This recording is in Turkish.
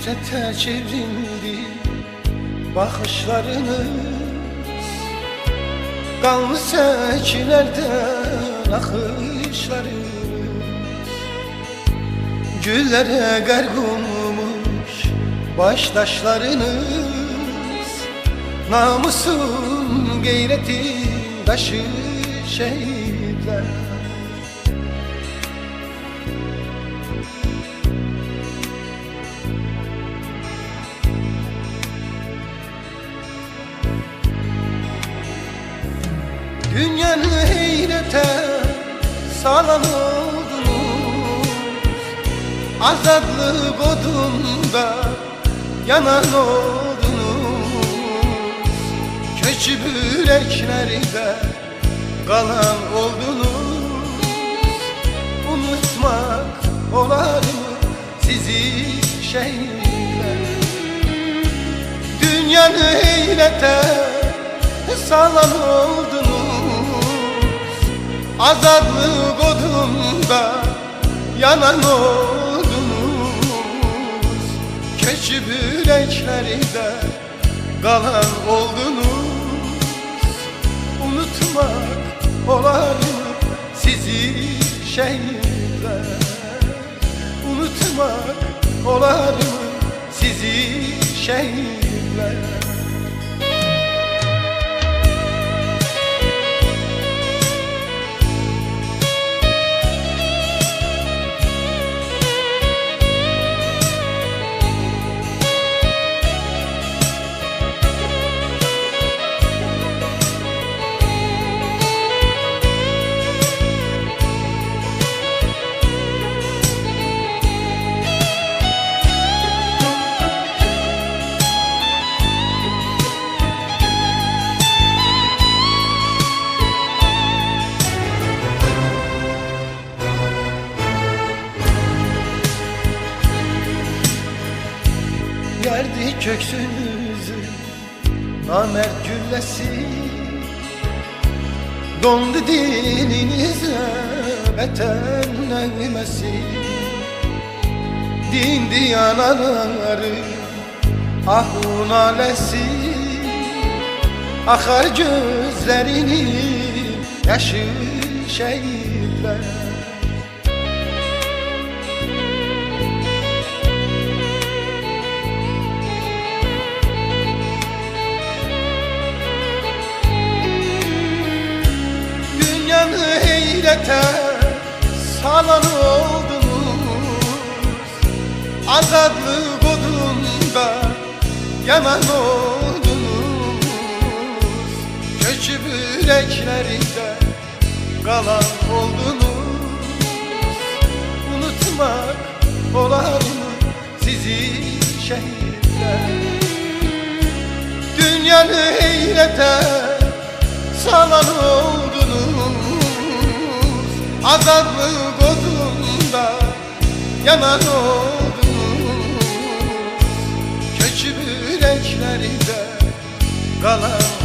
nifrete çevrildi bakışlarınız. Kanlı seçilerden akışlarınız Güllere garg olmuş baştaşlarınız Namusun gayretin taşı şehitler Dünyanı heyrete salan oldunuz. Azadlık odunda yanan oldunuz. Köçü yüreklerde kalan oldunuz. Unutmak olar mı sizi şehirler? Dünyanı heyrete salan oldunuz Azadlık odunda yanan oldunuz? Keçi yüreklerinde kalan oldunuz. Unutmak olar mı sizi şehirler Unutmak olar mı sizi şehirler Yerdi köksünüzü namert güllesi. Dondu dininize beten neymesi Din diyanaları ahun alesi. Akar gözlerini yaşı şehitler heyrete salan oldunuz. Azadlık odunda yanan oldunuz. Köçü yüreklerinde kalan oldunuz. Unutmak olar mı sizi şehirler Dünyanı heyrete salan oldunuz Azadlık odunda yanan oldunuz Köçü yüreklerinde kalan